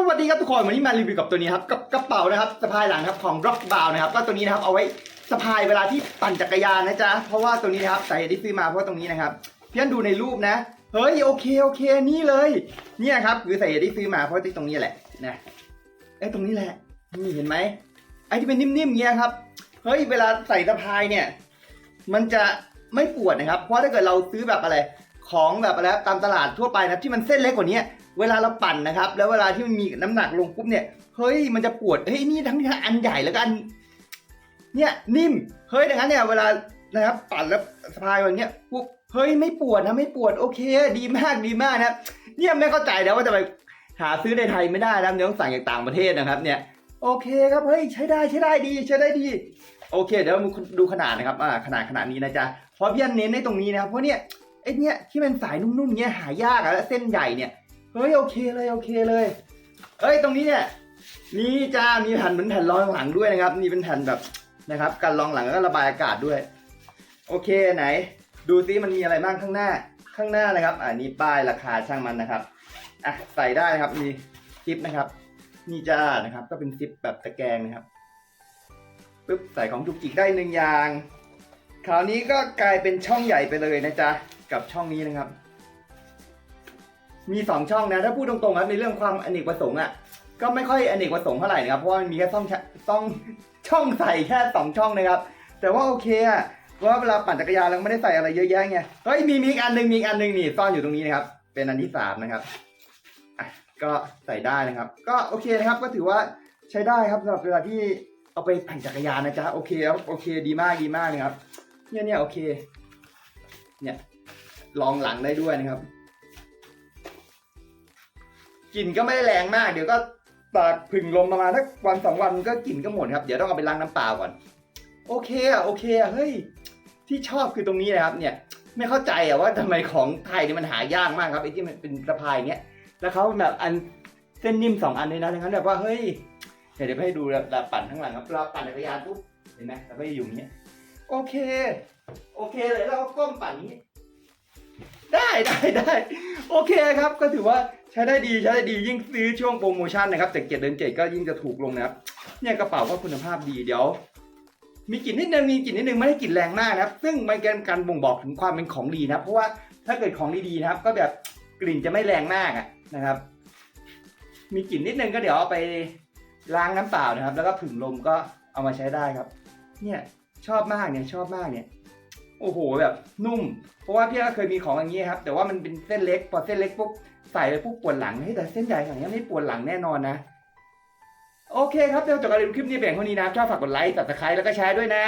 สวัสดีครับทุกคนวันนี้มารีวิวกับตัวนี้ครับกับกระเป๋านะครับสะพายหลังครับของ Rock b o w นะครับก็ตัวนี้นะครับเอาไว้สะพายเวลาที่ปั่นจักรยานนะจ๊ะเพราะว่าตัวนี้นะครับใส่ที่ซื้อมาเพราะตรงนี้นะครับเพื่อนดูในรูปนะเฮ้ยโอเคโอเคนี่เลยเนี่ยครับคือใส่ที่ซื้อมาเพราะที่ตรงนี้แหละนะไอ้ตรงนี้แหละนี่เห็นไหมไอ้ที่เป็นนิ่มๆเงี้ยครับเฮ้ยเวลาใส่สะพายเนี่ย มันจะไม่ปวดนะครับ เพราะถ้าเกิดเราซื้อแบบอะไรของแบบอะไรตามตลาดทั่วไปนะที่มันเส้นเล็กกว่านี้ เวลาเราปั่นนะครับ แล้วเวลาที่มันมีน้ำหนักลงปุ๊บเนี่ยเฮ้ยมันจะปวดเฮ้ยนี่ทั้งอันใหญ่แล้วก็อันเนี่ยนิ่มเฮ้ยดังนั้นเนี่ยเวลานะครับปั่นแล้วสะพายแบบเนี้ยปุ๊บเฮ้ยไม่ปวดนะไม่ปวดโอเค ดีมากดีมากนะเนี่ยไม่เข้าใจแล้วว่าจะไปหาซื้อในไทยไม่ได้นะเดี๋ยวต้องสั่งจากต่างประเทศนะครับ เนี่ยโอเคครับเฮ้ยใช้ได้ใช้ได้ดีใช้ได้ดี โอเค เดี๋ยวมาดูขนาดนะครับอ่าขนาดขนาดนี้นะจ๊ะเพราะพี่อันเน้นในตรงนี้นะครับเพราะเนี่ยไอ้เนี่ยที่เป็นสายนุ่มๆเงี้ยหายากอะแล้วเส้นใหญ่เนี่ย เฮ้ยโอเคเลยโอเคเลย เอ้ยตรงนี้เนี่ยนี่จ้ามีแผ่นเหมือนแผ่นรองหลังด้วยนะครับนี่เป็นแผ่นแบบนะครับกันรองหลังแล้วก็ระบายอากาศด้วย โอเคไหน ดูซิมันมีอะไรบ้างข้างหน้าข้างหน้านะครับอ่านี่ป้ายราคาช่างมันนะครับอะใส่ได้นะครับมีซิปนะครับนี่จ้านะครับ ก็เป็นซิปแบบตะแกรงนะครับปึ๊บใส่ของจุกจิกได้หนึ่งอย่าง คราวนี้ก็กลายเป็นช่องใหญ่ไปเลยนะจ๊ะกับช่องนี้นะครับ มีสองช่องนะถ้าพูดตรงๆครับในเรื่องความอเนกประสงค์อะก็ไม่ค่อยอเนกประสงค์เท่าไหร่นะครับเพราะว่ามันมีแค่ช่องช่องช่องใส่แค่สองช่องนะครับแต่ว่าโอเคอะเพราะว่าเวลาปั่นจักรยานเราไม่ได้ใส่อะไรเยอะแยะไงเฮ้ยมีมีอีกอันหนึงมีอีกอันหนึงนี่ซ่อนอยู่ตรงนี้นะครับ เป็นอันที่สามนะครับก็ใส่ได้นะครับ ก็โอเคนะครับ ก็ถือว่าใช้ได้ครับสำหรับเวลาที่เอาไปปั่นจักรยานนะจ๊ะโอเคครับโอเคดีมากดีมากนะครับ เนี่ยเนี่ยโอเค เนี่ยลองหลังได้ด้วยนะครับ กลิ่นก็ไม่ได้แรงมาก เดี๋ยวก็ตากผึ่งลมประมาณสักวันสองวันก็กลิ่นก็หมดครับ เดี๋ยวต้องเอาไปล้างน้ำเปล่าก่อน โอเคอะโอเคอะเฮ้ยที่ชอบคือตรงนี้นะครับ เนี่ย ไม่เข้าใจอะว่าทำไมของไทยเนี่ยมันหายากมากครับไอ้ที่มันเป็นสะพายเงี้ยแล้วเขาแบบอันเส้นนิ่มสองอันเลยนะดังนั้นแบบว่าเฮ้ยเดี๋ยวเดี๋ยวให้ดูแบบปั่นข้างหลังครับเราปั่นจักรยานปุ๊บเห็นไหมเราก็อยู่อย่างเงี้ยโอเค โอเคเลยเราก็ก้มปั่นนี้ ได้ได้ได้โอเคครับก็ถือว่า ใช้ได้ดีใช้ได้ดียิ่งซื้อช่วงโปรโมชั่นนะครับจากเจ็ดเดือนเจ็ดก็ยิ่งจะถูกลงนะครับ เนี่ยกระเป๋าก็คุณภาพดีเดี๋ยว มีกลิ่นนิดนึงมีกลิ่นนิดนึงไม่ได้กลิ่นแรงมากนะครับ ซึ่งมันเป็นการบ่งบอกถึงความเป็นของดีนะครับเพราะว่าถ้าเกิดของดีๆนะครับ ก็แบบกลิ่นจะไม่แรงมากนะครับ มีกลิ่นนิดนึงก็เดี๋ยวเอาไปล้างน้ำเปล่านะครับ แล้วก็ผึ่งลมก็เอามาใช้ได้ครับ เนี่ยชอบมากเนี่ยชอบมากเนี่ย โอ้โหแบบนุ่ม เพราะว่าพี่ก็เคยมีของอย่างนี้ครับ แต่ว่ามันเป็นเส้นเล็ก พอเส้นเล็กปุ๊บใส่ไปปุ๊บปวดหลังเฮ้ยแต่เส้นใหญ่ขนาดนี้ไม่ปวดหลังแน่นอนนะ โอเคครับเดี๋ยวจบการรีวิวคลิปนี้แบ่งเท่านี้นะชอบฝากกดไลค์ subscribe แล้วก็แชร์ด้วยนะ